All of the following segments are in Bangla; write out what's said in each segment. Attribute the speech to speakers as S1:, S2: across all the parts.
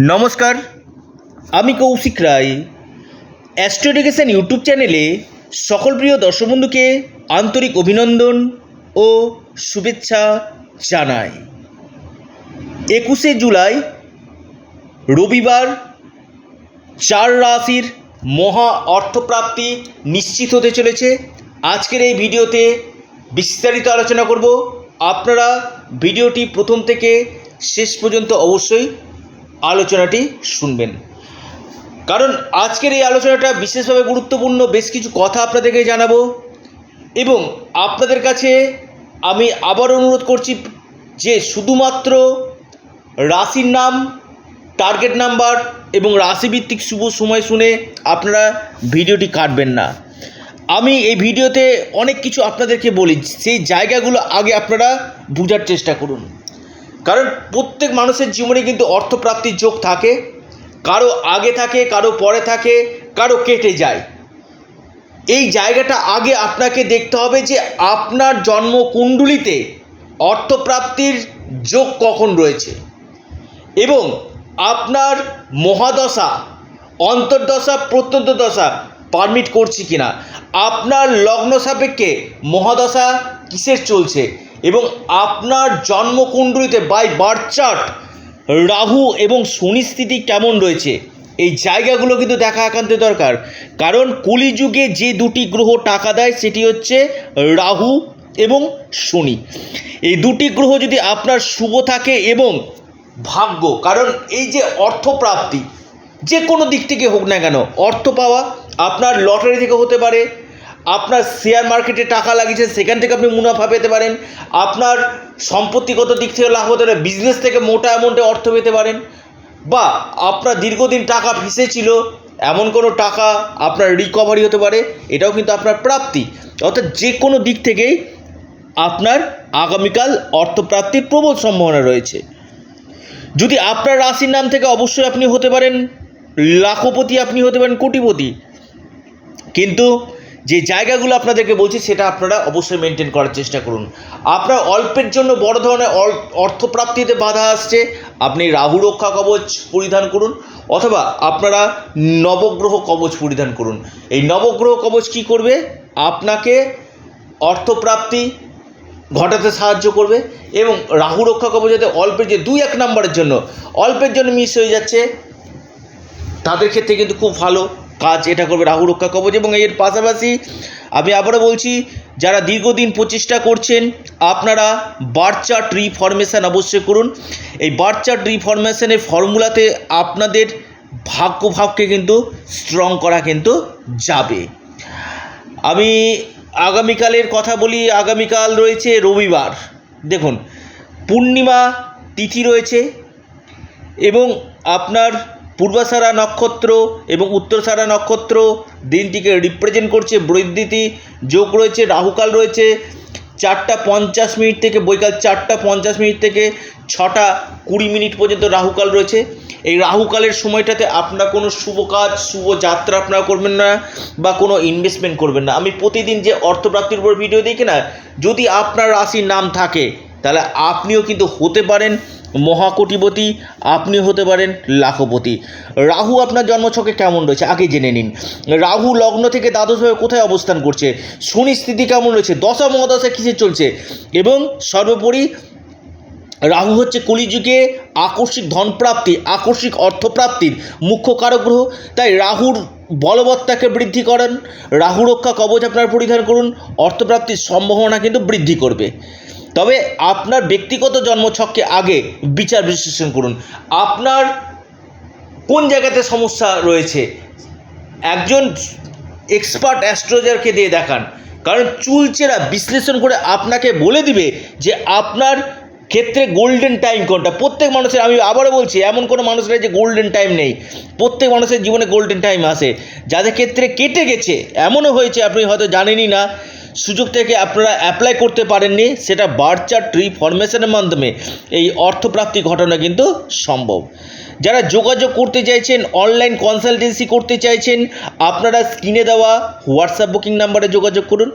S1: নমস্কার, আমি Koushik Roy. Astro education YouTube চ্যানেলে সকল প্রিয় দর্শক বন্ধুকে আন্তরিক অভিনন্দন ও শুভেচ্ছা জানাই। একুশে জুলাই, রবিবার, চার রাশির মহা অর্থপ্রাপ্তি নিশ্চিত হতে চলেছে। আজকের এই ভিডিওতে বিস্তারিত আলোচনা করব। আপনারা ভিডিওটি প্রথম থেকে শেষ পর্যন্ত অবশ্যই আলোচনাটি শুনবেন। কারণ আজকের এই আলোচনাটা বিশেষভাবে গুরুত্বপূর্ণ, বেশ কিছু কথা আপনাদেরকে জানাব এবং আপনাদের কাছে আমি আবার অনুরোধ করছি যে শুধুমাত্র রাশির নাম টার্গেট নাম্বার এবং রাশিভিত্তিক শুভ সময় শুনে আপনারা ভিডিওটি কাটবেন না। আমি এই ভিডিওতে অনেক কিছু আপনাদেরকে বলি, সেই জায়গাগুলো আগে আপনারা বোঝার চেষ্টা করুন। কারণ প্রত্যেক মানুষের জীবনে কিন্তু অর্থপ্রাপ্তির যোগ থাকে, কারও আগে থাকে, কারও পরে থাকে, কারও কেটে যায়। এই জায়গাটা আগে আপনাকে দেখতে হবে যে আপনার জন্মকুণ্ডলিতে অর্থপ্রাপ্তির যোগ কখন রয়েছে এবং আপনার মহাদশা, অন্তর্দশা প্রত্যন্ত দশা পারমিট করছি কিনা। আপনার লগ্ন সাপেক্ষে মহাদশা কিসের চলছে? এবং আপনার জন্মকুণ্ডলিতে বাই বার্থ চার্ট রাহু এবং শনি স্থিতি কেমন রয়েছে? এই জায়গাগুলো কিন্তু দেখা একান্ত দরকার। কারণ কলিযুগে যে দুটি গ্রহ টাকা দেয় সেটি হচ্ছে রাহু এবং শনি। এই দুটি গ্রহ যদি আপনার শুভ থাকে এবং ভাগ্য, কারণ এই যে অর্থপ্রাপ্তি, যে কোনো দিক থেকে হোক না কেন, অর্থ পাওয়া আপনার লটারি থেকে হতে পারে আপনার শেয়ার মার্কেটে টাকা লাগিয়েছেন, সেখান থেকে আপনি মুনাফা পেতে পারেন। আপনার সম্পত্তিগত দিক থেকে লাভ হতে পারে বিজনেস থেকে মোটা অ্যামাউন্টে অর্থ পেতে পারেন। বা আপনার দীর্ঘদিন টাকা ফেসে ছিল, এমন কোনো টাকা আপনার রিকভারি হতে পারে, এটাও কিন্তু আপনার প্রাপ্তি। অর্থাৎ যে কোনো দিক থেকেই আপনার আগামীকাল অর্থপ্রাপ্তির প্রবল সম্ভাবনা রয়েছে। যদি আপনার রাশির নাম থেকে অবশ্যই আপনি হতে পারেন, লাখপতি আপনি হতে পারেন, কোটিপতি। কিন্তু যে জায়গাগুলো আপনাদেরকে বলছি, সেটা আপনারা অবশ্যই মেনটেন করার চেষ্টা করুন। আপনার অল্পের জন্য বড় ধরনের অর্থপ্রাপ্তিতে বাধা আসছে, আপনি রাহু রক্ষা কবচ পরিধান করুন, অথবা আপনারা নবগ্রহ কবচ পরিধান করুন। এই নবগ্রহ কবচ কি করবে? আপনাকে অর্থপ্রাপ্তি ঘটাতে সাহায্য করবে, এবং রাহু রক্ষা কবচ যাতে অল্পের যে দুই এক নম্বরের জন্য, অল্পের জন্য মিস হয়ে যাচ্ছে, তাদের ক্ষেত্রে কিন্তু খুব ভালো। কাজ এটা করবে রাহু রক্ষা কবচ এবং এর পাশাপাশি আমি আবারও বলছি, যারা দীর্ঘদিন প্রচেষ্টা করছেন, আপনারা বার্থ চার্ট রিফরমেশান অবশ্যই করুন। এই বার্থ চার্ট রিফরমেশনের ফর্মুলাতে আপনাদের ভাগ্য ভাবকে কিন্তু স্ট্রং করা কিন্তু যাবে। আমি আগামীকালের কথা বলি, আগামীকাল রয়েছে রবিবার। দেখুন, পূর্ণিমা তিথি রয়েছে এবং আপনার পূর্বাষাঢ়া নক্ষত্র এবং উত্তরসারা নক্ষত্র দিনটিকে রিপ্রেজেন্ট করছে বৈদ্যুতি যোগ রয়েছে, রাহুকাল রয়েছে, চারটা পঞ্চাশ মিনিট থেকে, বৈকাল চারটা পঞ্চাশ মিনিট থেকে ছটা কুড়ি মিনিট পর্যন্ত রাহুকাল রয়েছে। এই রাহুকালের সময়টাতে আপনার কোনো শুভ কাজ, শুভ যাত্রা আপনারা করবেন না বা কোনো ইনভেস্টমেন্ট করবেন না। আমি প্রতিদিন যে অর্থপ্রাপ্তির উপর ভিডিও দেখি না, যদি আপনার রাশির নাম থাকে তাহলে আপনিও কিন্তু হতে পারেন মহাকোটিপতি আপনি হতে পারেন লাখপতি। রাহু আপনার জন্মছকে কেমন রয়েছে? আগে জেনে নিন। রাহু লগ্ন থেকে দ্বাদশভাবে কোথায় অবস্থান করছে? শনি স্থিতি কেমন রয়েছে? দশা মহাদশা কিসে চলছে? এবং সর্বোপরি রাহু হচ্ছে কলিযুগে আকস্মিক ধনপ্রাপ্তি, আকস্মিক অর্থপ্রাপ্তির মুখ্য কারক গ্রহ তাই রাহুর বলবত্তাকে বৃদ্ধি করেন। রাহু রক্ষা কবচ আপনার পরিধান করুন। অর্থপ্রাপ্তির সম্ভাবনা কিন্তু বৃদ্ধি করবে। তবে আপনার ব্যক্তিগত জন্মছককে আগে বিচার বিশ্লেষণ করুন। আপনার কোন জায়গাতে সমস্যা রয়েছে? একজন এক্সপার্ট অ্যাস্ট্রোলজারকে দিয়ে দেখান। কারণ চুলচেরা বিশ্লেষণ করে আপনাকে বলে দিবে যে আপনার ক্ষেত্রে গোল্ডেন টাইম কোনটা। প্রত্যেক মানুষের, আমি আবারও বলছি, এমন কোনো মানুষ নেই যে গোল্ডেন টাইম নেই। প্রত্যেক মানুষের জীবনে গোল্ডেন টাইম আসে। যাদের ক্ষেত্রে কেটে গেছে, এমনও হয়েছে, আপনি হয়তো জানেনই না সুযোগ থেকে আপনারা অ্যাপ্লাই করতে পারেননি, সেটা বার্চার ট্রি ফরমেশনের মাধ্যমে। এই অর্থপ্রাপ্তি ঘটনা কিন্তু সম্ভব। যারা যোগাযোগ করতে চাইছেন অনলাইন কনসালটেন্সি করতে চাইছেন, আপনারা স্ক্রিনে দেওয়া হোয়াটসঅ্যাপ বুকিং নাম্বারে যোগাযোগ করুন।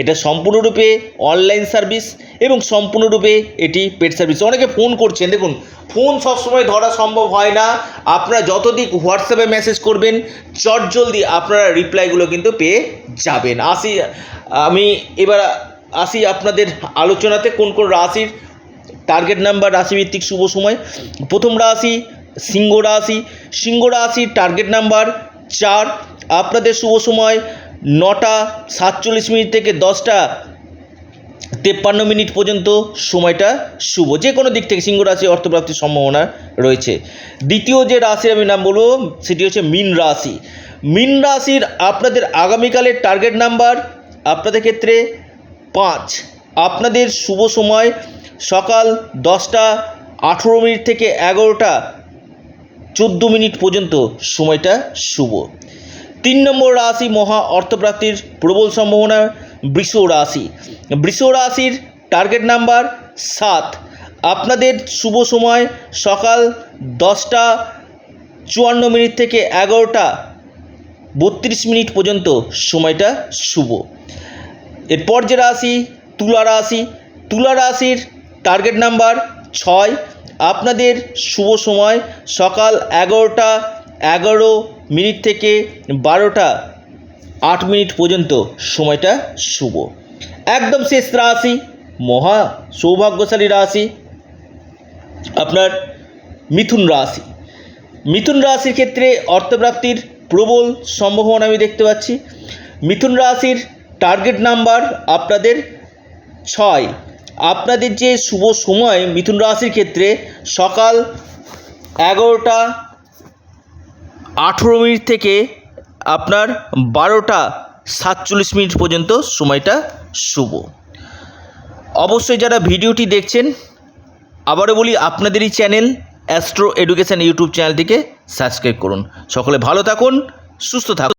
S1: এটা সম্পূর্ণরূপে অনলাইন সার্ভিস এবং সম্পূর্ণরূপে এটি পেড সার্ভিস অনেকে ফোন করছেন, দেখুন ফোন সবসময় ধরা সম্ভব হয় না। আপনারা যতদিক হোয়াটসঅ্যাপে মেসেজ করবেন, চট জলদি আপনারা রিপ্লাইগুলো কিন্তু পেয়ে যাবেন। আসি, আমি এবার আসি আপনাদের আলোচনাতে, কোন কোন রাশির টার্গেট নাম্বার রাশিভিত্তিক শুভ সময়। প্রথম রাশি সিংহ রাশি, সিংহ রাশির টার্গেট নাম্বার চার। আপনাদের শুভ সময় নটা সাতচল্লিশ মিনিট থেকে দশটা তেপ্পান্ন মিনিট পর্যন্ত। সময়টা শুভ। যে কোনো দিক থেকে সিংহ রাশি অর্থপ্রাপ্তির সম্ভাবনা রয়েছে। দ্বিতীয় যে রাশির আমি নাম বলব, সেটি হচ্ছে মীন রাশি। মীন রাশির আপনাদের আগামীকালের টার্গেট নাম্বার আপনাদের ক্ষেত্রে পাঁচ। আপনাদের শুভ সময় সকাল দশটা আঠেরো মিনিট থেকে এগারোটা চোদ্দ মিনিট পর্যন্ত সময়টা শুভ। তিন নম্বর রাশি মহা অর্থপ্রাপ্তির প্রবল সম্ভাবনা বৃষ রাশি। বৃষ রাশির টার্গেট নাম্বার সাত। আপনাদের শুভ সময় সকাল দশটা চুয়ান্ন মিনিট থেকে এগারোটা বত্রিশ মিনিট পর্যন্ত সময়টা শুভ। এরপর যে রাশি, তুলা রাশি। তুলা রাশির টার্গেট নাম্বার ছয়। আপনাদের শুভ সময়। সকাল এগারোটা, এগারো মিনিট থেকে বারোটা আট মিনিট পর্যন্ত সময়টা শুভ। একদম শেষ রাশি, মহা সৌভাগ্যশালী রাশি, আপনার মিথুন রাশি। মিথুন রাশির ক্ষেত্রে অর্থপ্রাপ্তির প্রবল সম্ভাবনা আমি দেখতে পাচ্ছি। মিথুন রাশির টার্গেট নাম্বার আপনাদের ছয়। আপনাদের যে শুভ সময় মিথুন রাশির ক্ষেত্রে সকাল এগারোটা আঠেরো মিনিট থেকে আপনার বারোটা সাতচল্লিশ মিনিট পর্যন্ত সময়টা শুভ। অবশ্যই যারা ভিডিওটি দেখছেন, আবারও বলি আপনাদেরই চ্যানেল অ্যাস্ট্রো এডুকেশন ইউটিউব চ্যানেলটিকে সাবস্ক্রাইব করুন। সকলে ভালো থাকুন, সুস্থ থাকুন।